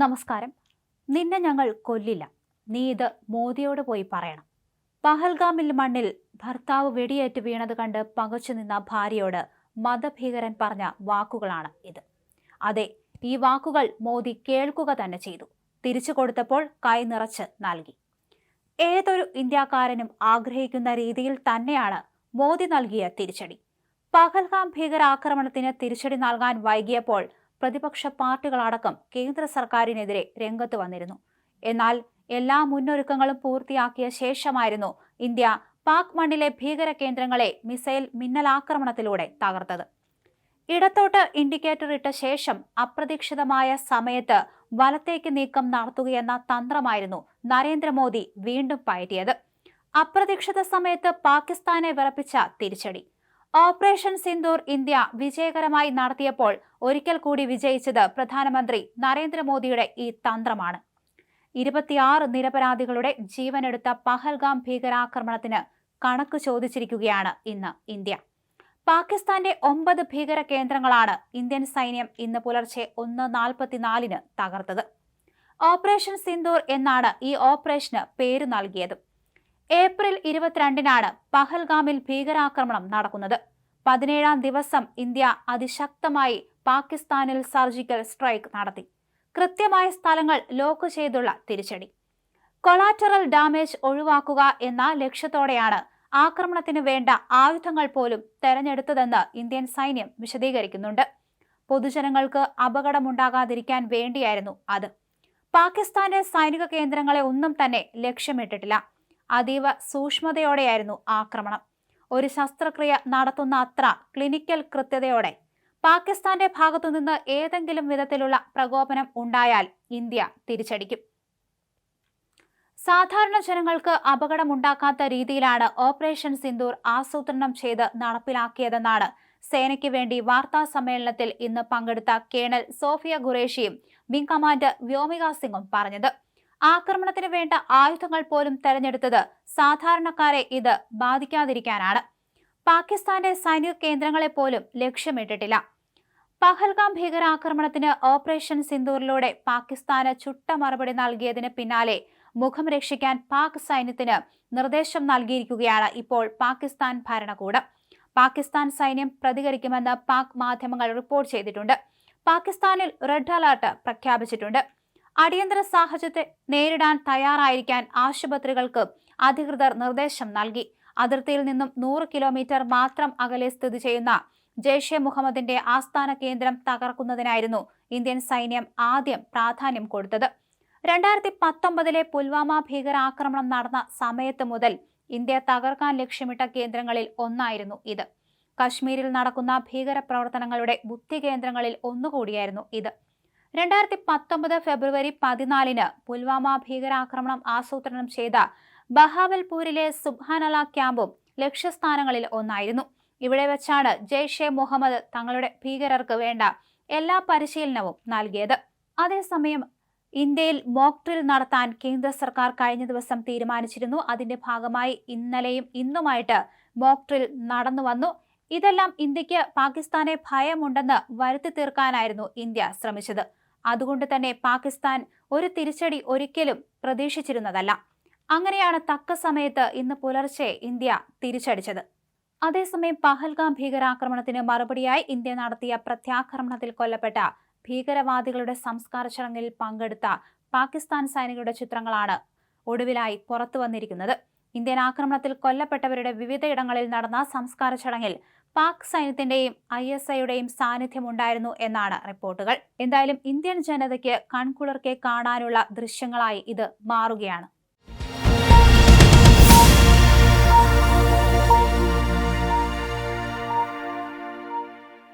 നമസ്കാരം. നിന്നെ ഞങ്ങൾ കൊല്ലില്ല. നീ ഇത് മോദിയോട് പോയി പറയണം. പഹൽഗാമിൽ മണ്ണിൽ ഭർത്താവ് വെടിയേറ്റ് വീണത് കണ്ട് പകച്ചു നിന്ന ഭാര്യയോട് മതഭീകരൻ പറഞ്ഞ വാക്കുകളാണ് ഇത്. അതെ ഈ വാക്കുകൾ മോദി കേൾക്കുക തന്നെ ചെയ്തു. തിരിച്ചു കൊടുത്തപ്പോൾ കൈ നിറച്ച് നൽകി. ഏതൊരു ഇന്ത്യക്കാരനും ആഗ്രഹിക്കുന്ന രീതിയിൽ തന്നെയാണ് മോദി നൽകിയ തിരിച്ചടി. പഹൽഗാം ഭീകരാക്രമണത്തിന് തിരിച്ചടി നൽകാൻ വൈകിയപ്പോൾ പ്രതിപക്ഷ പാർട്ടികളടക്കം കേന്ദ്ര സർക്കാരിനെതിരെ രംഗത്ത് വന്നിരുന്നു. എന്നാൽ എല്ലാ മുന്നൊരുക്കങ്ങളും പൂർത്തിയാക്കിയ ശേഷമായിരുന്നു ഇന്ത്യ പാക് മണ്ണിലെ ഭീകര കേന്ദ്രങ്ങളെ മിസൈൽ മിന്നലാക്രമണത്തിലൂടെ തകർത്തത്. ഇടത്തോട്ട് ഇൻഡിക്കേറ്റർ ഇട്ട ശേഷം അപ്രതീക്ഷിതമായ സമയത്ത് വലത്തേക്ക് നീക്കം നടത്തുകയെന്ന തന്ത്രമായിരുന്നു നരേന്ദ്രമോദി വീണ്ടും പയറ്റിയത്. അപ്രതീക്ഷിത സമയത്ത് പാകിസ്ഥാനെ വിറപ്പിച്ച തിരിച്ചടി. ഓപ്പറേഷൻ സിന്ദൂർ ഇന്ത്യ വിജയകരമായി നടത്തിയപ്പോൾ ഒരിക്കൽ കൂടി വിജയിച്ചത് പ്രധാനമന്ത്രി നരേന്ദ്രമോദിയുടെ ഈ തന്ത്രമാണ്. ഇരുപത്തിയാറ് നിരപരാധികളുടെ ജീവനെടുത്ത പഹൽഗാം ഭീകരാക്രമണത്തിന് കണക്ക് ചോദിച്ചിരിക്കുകയാണ് ഇന്ന് ഇന്ത്യ. പാകിസ്ഥാന്റെ ഒമ്പത് ഭീകര കേന്ദ്രങ്ങളാണ് ഇന്ത്യൻ സൈന്യം ഇന്ന് പുലർച്ചെ ഒന്ന് നാൽപ്പത്തിനാലിന് തകർത്തത്. ഓപ്പറേഷൻ സിന്ദൂർ എന്നാണ് ഈ ഓപ്പറേഷന് പേര് നൽകിയത്. ഏപ്രിൽ ഇരുപത്തിരണ്ടിനാണ് പഹൽഗാമിൽ ഭീകരാക്രമണം നടക്കുന്നത്. പതിനേഴാം ദിവസം ഇന്ത്യ അതിശക്തമായി പാകിസ്ഥാനിൽ സർജിക്കൽ സ്ട്രൈക്ക് നടത്തി. കൃത്യമായ സ്ഥലങ്ങൾ ലോക്ക് ചെയ്തുള്ള തിരിച്ചടി. കൊളാറ്ററൽ ഡാമേജ് ഒഴിവാക്കുക എന്ന ലക്ഷ്യത്തോടെയാണ് ആക്രമണത്തിന് വേണ്ട ആയുധങ്ങൾ പോലും തെരഞ്ഞെടുത്തതെന്ന് ഇന്ത്യൻ സൈന്യം വിശദീകരിക്കുന്നുണ്ട്. പൊതുജനങ്ങൾക്ക് അപകടമുണ്ടാകാതിരിക്കാൻ വേണ്ടിയായിരുന്നു അത്. പാകിസ്ഥാന്റെ സൈനിക കേന്ദ്രങ്ങളെ ഒന്നും തന്നെ ലക്ഷ്യമിട്ടിട്ടില്ല. അതീവ സൂക്ഷ്മതയോടെയായിരുന്നു ആക്രമണം. ഒരു ശസ്ത്രക്രിയ നടത്തുന്ന അത്ര ക്ലിനിക്കൽ കൃത്യതയോടെ പാകിസ്ഥാന്റെ ഭാഗത്തുനിന്ന് ഏതെങ്കിലും വിധത്തിലുള്ള പ്രകോപനം ഉണ്ടായാൽ ഇന്ത്യ തിരിച്ചടിക്കും. സാധാരണ ജനങ്ങൾക്ക് അപകടമുണ്ടാക്കാത്ത രീതിയിലാണ് ഓപ്പറേഷൻ സിന്ദൂർ ആസൂത്രണം ചെയ്ത് നടപ്പിലാക്കിയതെന്നാണ് സേനയ്ക്ക് വേണ്ടി വാർത്താ സമ്മേളനത്തിൽ ഇന്ന് പങ്കെടുത്ത കേണൽ സോഫിയ ഖുറേഷിയും വിംഗ് കമാൻഡർ വ്യോമിക സിംഗും പറഞ്ഞത്. ആക്രമണത്തിന് വേണ്ട ആയുധങ്ങൾ പോലും തെരഞ്ഞെടുത്തത് സാധാരണക്കാരെ ഇത് ബാധിക്കാതിരിക്കാനാണ്. പാകിസ്ഥാന്റെ സൈനിക കേന്ദ്രങ്ങളെ പോലും ലക്ഷ്യമിട്ടിട്ടില്ല. പഹൽഗാം ഭീകരാക്രമണത്തിന് ഓപ്പറേഷൻ സിന്ദൂറിലൂടെ പാകിസ്ഥാന് ചുട്ട മറുപടി നൽകിയതിന് പിന്നാലെ മുഖം രക്ഷിക്കാൻ പാക് സൈന്യത്തിന് നിർദ്ദേശം നൽകിയിരിക്കുകയാണ് ഇപ്പോൾ പാകിസ്ഥാൻ ഭരണകൂടം. പാകിസ്ഥാൻ സൈന്യം പ്രതികരിക്കുമെന്ന് പാക് മാധ്യമങ്ങൾ റിപ്പോർട്ട് ചെയ്തിട്ടുണ്ട്. പാകിസ്ഥാനിൽ റെഡ് അലർട്ട് പ്രഖ്യാപിച്ചിട്ടുണ്ട്. അടിയന്തര സാഹചര്യത്തെ നേരിടാൻ തയ്യാറായിരിക്കാൻ ആശുപത്രികൾക്ക് അധികൃതർ നിർദ്ദേശം നൽകി. അതിർത്തിയിൽ നിന്നും നൂറ് കിലോമീറ്റർ മാത്രം അകലെ സ്ഥിതി ചെയ്യുന്ന ജെയ്ഷെ മുഹമ്മദിന്റെ ആസ്ഥാന കേന്ദ്രം തകർക്കുന്നതിനായിരുന്നു ഇന്ത്യൻ സൈന്യം ആദ്യം പ്രാധാന്യം കൊടുത്തത്. രണ്ടായിരത്തി പത്തൊമ്പതിലെ പുൽവാമ ഭീകരാക്രമണം നടന്ന സമയത്ത് മുതൽ ഇന്ത്യ തകർക്കാൻ ലക്ഷ്യമിട്ട കേന്ദ്രങ്ങളിൽ ഒന്നായിരുന്നു ഇത്. കശ്മീരിൽ നടക്കുന്ന ഭീകര പ്രവർത്തനങ്ങളുടെ ബുദ്ധി കേന്ദ്രങ്ങളിൽ ഒന്നുകൂടിയായിരുന്നു ഇത്. രണ്ടായിരത്തി പത്തൊമ്പത് ഫെബ്രുവരി പതിനാലിന് പുൽവാമ ഭീകരാക്രമണം ആസൂത്രണം ചെയ്ത ബഹാവൽപൂരിലെ സുബ്ഹാനല ക്യാമ്പും ലക്ഷ്യസ്ഥാനങ്ങളിൽ ഒന്നായിരുന്നു. ഇവിടെ വെച്ചാണ് ജെയ്ഷെ മുഹമ്മദ് തങ്ങളുടെ ഭീകരർക്ക് വേണ്ട എല്ലാ പരിശീലനവും നൽകിയത്. അതേസമയം ഇന്ത്യയിൽ മോക് ഡ്രിൽ നടത്താൻ കേന്ദ്ര സർക്കാർ കഴിഞ്ഞ ദിവസം തീരുമാനിച്ചിരുന്നു. അതിന്റെ ഭാഗമായി ഇന്നലെയും ഇന്നുമായിട്ട് മോക് ഡ്രിൽ നടന്നു വന്നു. ഇതെല്ലാം ഇന്ത്യയ്ക്ക് പാകിസ്ഥാനെ ഭയമുണ്ടെന്ന് വരുത്തി തീർക്കാനായിരുന്നു ഇന്ത്യ ശ്രമിച്ചത്. അതുകൊണ്ട് തന്നെ പാകിസ്ഥാൻ ഒരു തിരിച്ചടി ഒരിക്കലും പ്രതീക്ഷിച്ചിരുന്നതല്ല. അങ്ങനെയാണ് തക്ക സമയത്ത് ഇന്ന് പുലർച്ചെ ഇന്ത്യ തിരിച്ചടിച്ചത്. അതേസമയം പഹൽഗാം ഭീകരാക്രമണത്തിന് മറുപടിയായി ഇന്ത്യ നടത്തിയ പ്രത്യാക്രമണത്തിൽ കൊല്ലപ്പെട്ട ഭീകരവാദികളുടെ സംസ്കാര ചടങ്ങിൽ പങ്കെടുത്ത പാകിസ്ഥാൻ സൈനികരുടെ ചിത്രങ്ങളാണ് ഒടുവിലായി പുറത്തു വന്നിരിക്കുന്നത് ഇന്ത്യൻ ആക്രമണത്തിൽ കൊല്ലപ്പെട്ടവരുടെ വിവിധയിടങ്ങളിൽ നടന്ന സംസ്കാര ചടങ്ങിൽ പാക് സൈന്യത്തിന്റെയും ഐ എസ് ഐയുടെയും സാന്നിധ്യം ഉണ്ടായിരുന്നു എന്നാണ് റിപ്പോർട്ടുകൾ. എന്തായാലും ഇന്ത്യൻ ജനതയ്ക്ക് കൺകുളിർക്കെ കാണാനുള്ള ദൃശ്യങ്ങളായി ഇത് മാറുകയാണ്.